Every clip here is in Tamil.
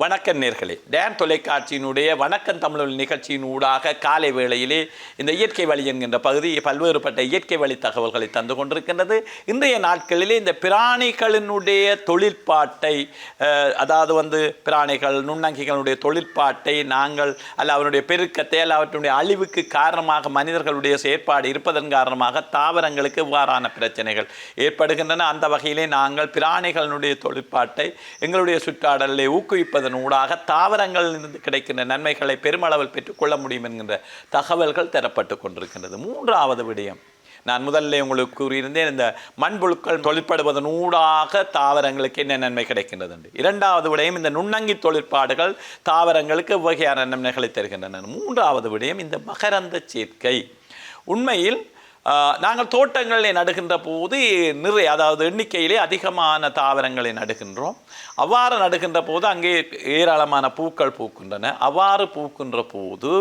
வணக்கம் நேர்களே டேன் தொலைக்காட்சியினுடைய வணக்கம் தமிழ் நிகழ்ச்சியின் ஊடாக காலை வேளையிலே இந்த இயற்கை வழி என்கின்ற பகுதி பல்வேறுபட்ட இயற்கை வழி தகவல்களை தந்து கொண்டிருக்கின்றது. இன்றைய நாட்களிலே இந்த பிராணிகளினுடைய தொழிற்பாட்டை அதாவது வந்து பிராணிகள் நுண்ணங்கிகளுடைய தொழிற்பாட்டை நாங்கள் அல்ல அவருடைய பெருக்கத்தை அல்ல அவற்றுடைய அழிவுக்கு காரணமாக மனிதர்களுடைய செயற்பாடு இருப்பதன் காரணமாக தாவரங்களுக்கு இவ்வாறான பிரச்சனைகள் ஏற்படுகின்றன. அந்த வகையிலே நாங்கள் பிராணிகளினுடைய தொழிற்பாட்டை எங்களுடைய சுற்றாடலை ஊக்குவிப்பதன் ஊடாக தாவரங்களிலிருந்து கிடைக்கின்ற நன்மைகளை பெருமளவில் பெற்றுக்கொள்ள முடியும் என்கின்ற தகவல்கள் தரப்பட்டு கொண்டிருக்கின்றது. மூன்றாவது விடயம். நான் முதல்ல உங்களுக்கு கூறியிருந்தேன் இந்த மண்புழுக்கள் தொழிற்படுவதன் ஊடாக தாவரங்களுக்கு என்ன நன்மை கிடைக்கின்றது என்று. இரண்டாவது விடயம் இந்த நுண்ணங்கி தொழிற்பாடுகள் தாவரங்களுக்கு வகையான நன்மைகளை தருகின்றன. மூன்றாவது விடயம் இந்த மகரந்த சேர்க்கை. உண்மையில் நாங்கள் தோட்டங்களை நடுகின்ற போது நிறைய அதாவது எண்ணிக்கையிலே அதிகமான தாவரங்களை நடுகின்றோம். அவ்வாறு நடுகின்ற போது அங்கே ஏராளமான பூக்கள் பூக்கின்றன. அவ்வாறு பூக்கின்ற போது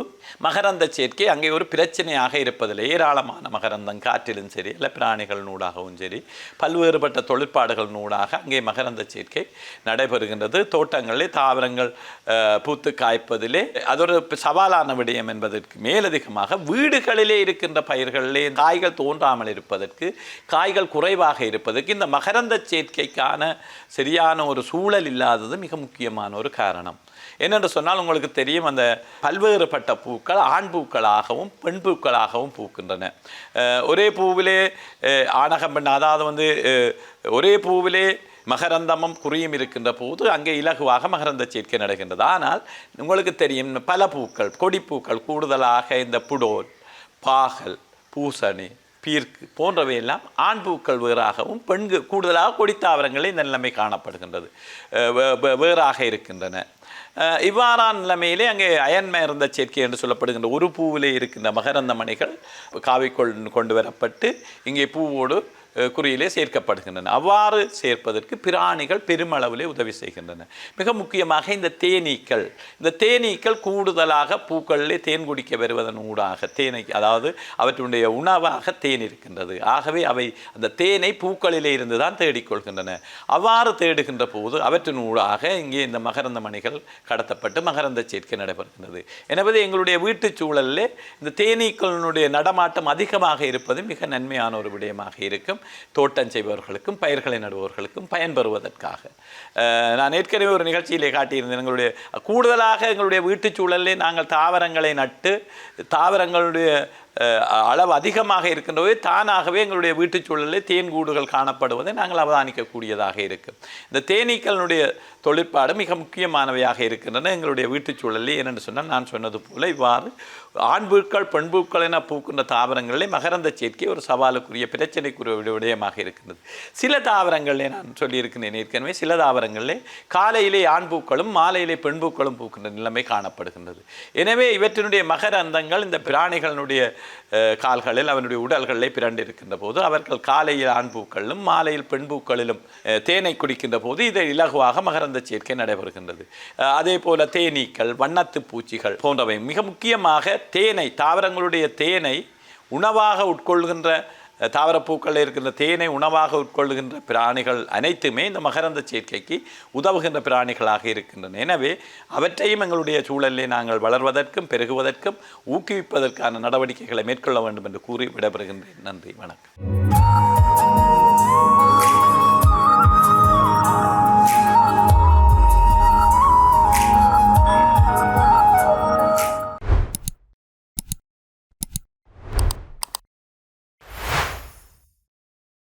மகரந்த சேர்க்கை அங்கே ஒரு பிரச்சனையாக இருப்பதில்லை. ஏராளமான மகரந்தம் காற்றிலும் சரி இல்லை பிராணிகள் நூடாகவும் சரி பல்வேறுபட்ட தொழிற்பாடுகள் நூடாக அங்கே மகரந்த சேர்க்கை நடைபெறுகின்றது. தோட்டங்களிலே தாவரங்கள் பூத்து காய்ப்பதிலே அது ஒரு சவாலான விடயம் என்பதற்கு மேலதிகமாக வீடுகளிலே இருக்கின்ற பயிர்களிலே காய்கள் தோன்றாமல் இருப்பதற்கு காய்கள் குறைவாக இருப்பதற்கு இந்த மகரந்த சேர்க்கைக்கான சரியான ஒரு சூழல் இல்லாதது மிக முக்கியமான ஒரு காரணம். என்னென்று சொன்னால் உங்களுக்கு தெரியும் அந்த பல்வேறுபட்ட பூக்கள் ஆண் பூக்களாகவும் பெண் பூக்களாகவும் பூக்கின்றன. ஒரே பூவிலே ஆணகம் பெண் அதாவது வந்து ஒரே பூவிலே மகரந்தமும் குறியும் இருக்கின்ற போது அங்கே இலகுவாக மகரந்த சேர்க்கை நடக்கின்றது. ஆனால் உங்களுக்கு தெரியும் பல பூக்கள் கொடிப்பூக்கள் கூடுதலாக இந்த புடோல் பாகல் பூசணி பீர்க்கு போன்றவையெல்லாம் ஆண் பூக்கள் வேறாகவும் பெண்கு கூடுதலாக கொடி தாவரங்களே இந்த நிலைமை காணப்படுகின்றது. வே- வேறாக இருக்கின்றன. இவ்வாறான நிலைமையிலே அங்கே அயன் இருந்த சேர்க்கை என்று சொல்லப்படுகின்ற ஒரு பூவிலே இருக்கின்ற மகரந்த மணிகள் காவிக்கொள் கொண்டு வரப்பட்டு இங்கே பூவோடு குறியிலே சேர்க்கப்படுகின்றன. அவ்வாறு சேர்ப்பதற்கு பிராணிகள் பெருமளவிலே உதவி செய்கின்றன. மிக முக்கியமாக இந்த தேனீக்கள். இந்த தேனீக்கள் கூடுதலாக பூக்களிலே தேன் குடிக்க வருவதன் ஊடாக தேனை அதாவது அவற்றுடைய உணவாக தேன் இருக்கின்றது. ஆகவே அவை அந்த தேனை பூக்களிலே இருந்து தான் தேடிக்கொள்கின்றன. அவ்வாறு தேடுகின்ற போது அவற்றின் ஊடாக இங்கே இந்த மகரந்த மணிகள் கடத்தப்பட்டு மகரந்த சேர்க்கை நடைபெறுகின்றது. எனவே எங்களுடைய வீட்டுச் சூழலில் இந்த தேனீக்களினுடைய நடமாட்டம் அதிகமாக இருப்பது மிக நன்மையான ஒரு விடயமாக இருக்கும். தோட்டம் செய்பவர்களுக்கும் பயிர்களை நடுபவர்களுக்கும் பயன்பெறுவதற்காக நான் ஏற்கனவே ஒரு நிகழ்ச்சியிலே காட்டியிருந்தேன் எங்களுடைய கூடுதலாக எங்களுடைய வீட்டுச் சூழலில் நாங்கள் தாவரங்களை நட்டு தாவரங்களுடைய அளவு அதிகமாக இருக்கின்றவே தானாகவே எங்களுடைய வீட்டுச் சூழலில் தேன் கூடுகள் காணப்படுவதை நாங்கள் அவதானிக்கக்கூடியதாக இருக்கும் இந்த தேனீக்களினுடைய தொழிற்பாடு மிக முக்கியமானவையாக இருக்கின்றன. எங்களுடைய வீட்டுச் சூழலில் ஏனென்று சொன்னால் நான் சொன்னது போல இவ்வாறு ஆண் பூக்கள் பெண் பூக்கள் என பூக்கின்ற தாவரங்களிலே மகரந்த சேர்க்கை ஒரு சவாலுக்குரிய பிரச்சனைக்குரிய விட- விடயமாக இருக்கின்றது. சில தாவரங்களிலே நான் சொல்லியிருக்கிறேன் ஏற்கனவே சில தாவரங்களிலே காலையிலே ஆண் பூக்களும் மாலையிலே பெண் பூக்களும் பூக்கின்ற நிலைமை காணப்படுகின்றது. எனவே இவற்றினுடைய மகரந்தங்கள் இந்த பிராணிகளினுடைய கால்களில் அவனுடைய உடல்களிலே பிறண்டிருக்கின்ற போது அவர்கள் காலையில் ஆண் பூக்களிலும் மாலையில் பெண் பூக்களிலும் தேனை குடிக்கின்ற போது இதை இலகுவாக மகரந்த சேர்க்கை நடைபெறுகின்றது. அதே போல தேனீக்கள் வண்ணத்து பூச்சிகள் போன்றவை மிக முக்கியமாக தேனை தாவரங்களுடைய தேனை உணவாக உட்கொள்கின்ற தாவரப்பூக்களில் இருக்கின்ற தேனை உணவாக உட்கொள்கின்ற பிராணிகள் அனைத்துமே இந்த மகரந்த சேர்க்கைக்கு உதவுகின்ற பிராணிகளாக இருக்கின்றன. எனவே அவற்றையும் எங்களுடைய சூழலை நாங்கள் வளர்வதற்கும் பெருகுவதற்கும் ஊக்குவிப்பதற்கான நடவடிக்கைகளை மேற்கொள்ள வேண்டும் என்று கூறி விடைபெறுகின்றேன். நன்றி வணக்கம்.